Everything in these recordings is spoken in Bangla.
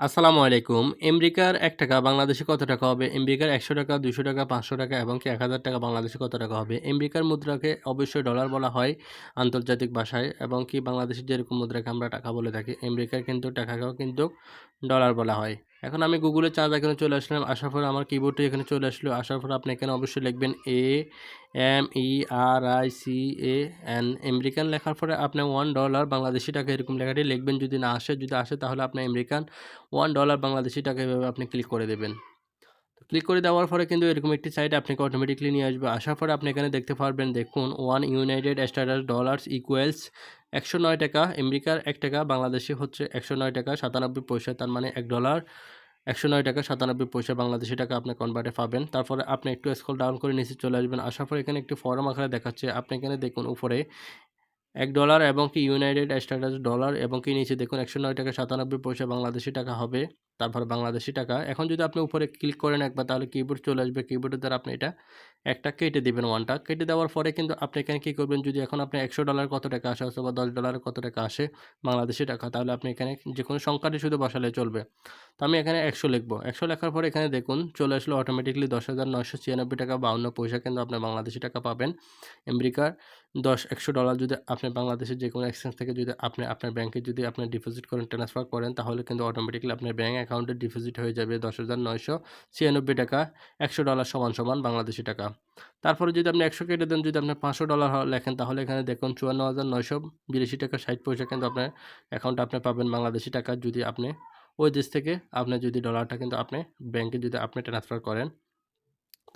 আসসালামু আলাইকুম। আমেরিকার এক টাকা বাংলাদেশে কত টাকা হবে? আমেরিকার একশো টাকা দুশো টাকা, পাঁচশো টাকা এবং কি এক হাজার টাকা বাংলাদেশে কত টাকা হবে? আমেরিকার মুদ্রাকে অবশ্যই ডলার বলা হয় আন্তর্জাতিক ভাষায় এবং কি বাংলাদেশের যেরকম মুদ্রাকে আমরা টাকা বলে থাকি, আমেরিকার কিন্তু টাকাকেও কিন্তু ডলার বলা হয়। এখন আমি গুগলে চার্জ এখানে চলে আসলাম, আসার পরে আমার কিবোর্ডটি এখানে চলে আসলো, আসার পর আপনি এখানে অবশ্যই লিখবেন A M E R I C A N American লেখার পরে আপনি ওয়ান ডলার বাংলাদেশি টাকা এরকম লেখাটি লিখবেন, যদি না আসে, যদি আসে তাহলে আপনি আমেরিকান ওয়ান ডলার বাংলাদেশি টাকা এভাবে আপনি ক্লিক করে দেবেন। ক্লিক করে দেওয়ার পরে কিন্তু এরকম একটি সাইট আপনাকে অটোমেটিকলি নিয়ে আসবে, আসার পরে আপনি এখানে দেখতে পারবেন, দেখুন one united states dollars equals একশো নয় টাকা, আমেরিকার এক টাকা, বাংলাদেশে হচ্ছে একশো নয় টাকা, সাতানব্বই পয়সা, তার মানে এক ডলার। একশো নয় টাকা, সাতানব্বই পয়সা, বাংলাদেশি টাকা আপনি কনভার্টে পাবেন। তারপরে আপনি একটু স্কল ডাউন করে নিচে চলে আসবেন। আসার পর এখানে একটি ফর্ম আকারে দেখাচ্ছে। আপনি এখানে দেখুন উপরে এক ডলার এবং কি ইউনাইটেড স্ট্যাটাস ডলার এবং কি নিচে দেখুন একশো নয় টাকা সাতানব্বই পয়সা বাংলাদেশি টাকা হবে, তারপর বাংলাদেশি টাকা। এখন যদি আপনি উপরে ক্লিক করেন একবার তাহলে কিবোর্ড চলে আসবে কিবোর্ডের দ্বারা আপনি এটা একটা কেটে দেবেন ওয়ানটা কেটে দেওয়ার পরে কিন্তু আপনি এখানে কী করবেন, যদি এখন আপনি একশো ডলার কত টাকা আসে অথবা দশ ডলার কত টাকা আসে বাংলাদেশি টাকা, তাহলে আপনি এখানে যে কোনো সংখ্যাটি শুধু বসালে চলবে। তো আমি এখানে একশো লিখব। একশো লেখার পরে এখানে দেখুন, চলে আসলো অটোমেটিকলি দশ হাজার নয়শো ছিয়ানব্বই টাকা বাউন্ন পয়সা কিন্তু আপনি বাংলাদেশি টাকা পাবেন। আমেরিকার দশ, একশো ডলার যদি আপনি বাংলাদেশের যে কোনো এক্সচেঞ্জ থেকে যদি আপনি, আপনার ব্যাংকে যদি আপনি ডিপোজিট করেন ট্রান্সফার করেন, তাহলে কিন্তু অটোমেটিকলি আপনার ব্যাঙ্ক অ্যাকাউন্টে ডিপোজিট হয়ে যাবে দশ হাজার নয়শো ছিয়ানব্বই টাকা, একশো ডলার সমান সমান বাংলাদেশি টাকা। তারপরে যদি আপনি একশো কেটে দেন, যদি আপনি পাঁচশো ডলার লেখেন, তাহলে এখানে দেখুন চুয়ান্ন হাজার নয়শো বিরাশি টাকা ষাট পয়সা কিন্তু আপনার অ্যাকাউন্টে আপনি পাবেন বাংলাদেশি টাকা যদি আপনি ওই দেশ থেকে আপনি যদি ডলারটা কিন্তু আপনি ব্যাংকে যদি আপনি ট্রান্সফার করেন,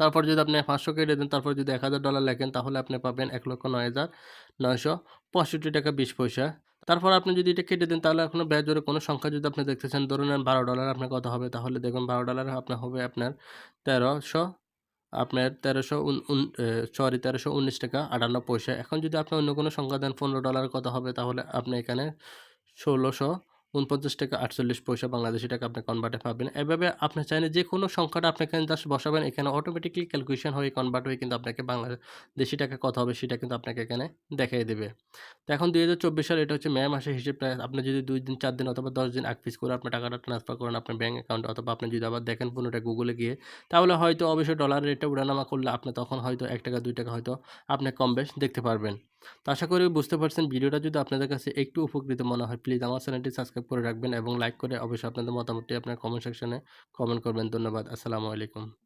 তারপর যদি আপনি পাঁচশো কেটে দেন, তারপর যদি এক হাজার ডলার লেখেন, তাহলে আপনি পাবেন এক লক্ষ নয় হাজার নয়শো পঁয়ষট্টি টাকা বিশ পয়সা। তারপর আপনি যদি এটা কেটে দেন, তাহলে এখনও ব্যাজরে কোনো সংখ্যা যদি আপনি দেখতেছেন, ধরুন বারো ডলার আপনার কত হবে, তাহলে দেখুন বারো ডলার আপনার হবে আপনার তেরোশো আপনার তেরোশো সরি তেরোশো উনিশ টাকা আটান্ন পয়সা। এখন যদি আপনি অন্য কোনো সংখ্যা দেন, পনেরো ডলার কত হবে, তাহলে আপনি এখানে ষোলোশো উনপঞ্চাশ টাকা আটচল্লিশ পয়সা বাংলাদেশি টাকা আপনি কনভার্টে পাবেন। এভাবে আপনি চাইলে যে কোনো সংখ্যাটা আপনি এখানে জাস্ট বসাবেন, এখানে অটোমেটিকলি ক্যালকুলেশন হয়ে কনভার্ট হয়ে কিন্তু আপনাকে বাংলাদেশি টাকা কত হবে, সেটা কিন্তু আপনাকে এখানে দেখিয়ে দেবে। তো এখন দুই হাজার চব্বিশ সাল এটা হচ্ছে মে মাসের হিসেবটা আপনি যদি দুই দিন, চার দিন অথবা দশ দিন আগ পিস করে আপনার টাকাটা ট্রান্সফার করেন আপনার ব্যাঙ্ক অ্যাকাউন্ট অথবা আপনি যদি আবার দেখেন পুরোটা গুগলে গিয়ে, তাহলে হয়তো অবশ্যই ডলার রেটটা উঠানামা করলে আপনি তখন হয়তো এক টাকা, দুই টাকা হয়তো আপনি কম বেশ দেখতে পারবেন। তো আশা করি বুঝতে পারছেন ভিডিওটা যদি আপনাদের কাছে একটু উপকৃত মনে হয় প্লিজ আমার চ্যানেলটি সাবস্ক্রাইব করে রাখবেন এবং লাইক করে অবশ্যই আপনাদের মতামতটি আপনার কমেন্ট সেকশনে কমেন্ট করবেন। ধন্যবাদ, আসসালামু আলাইকুম।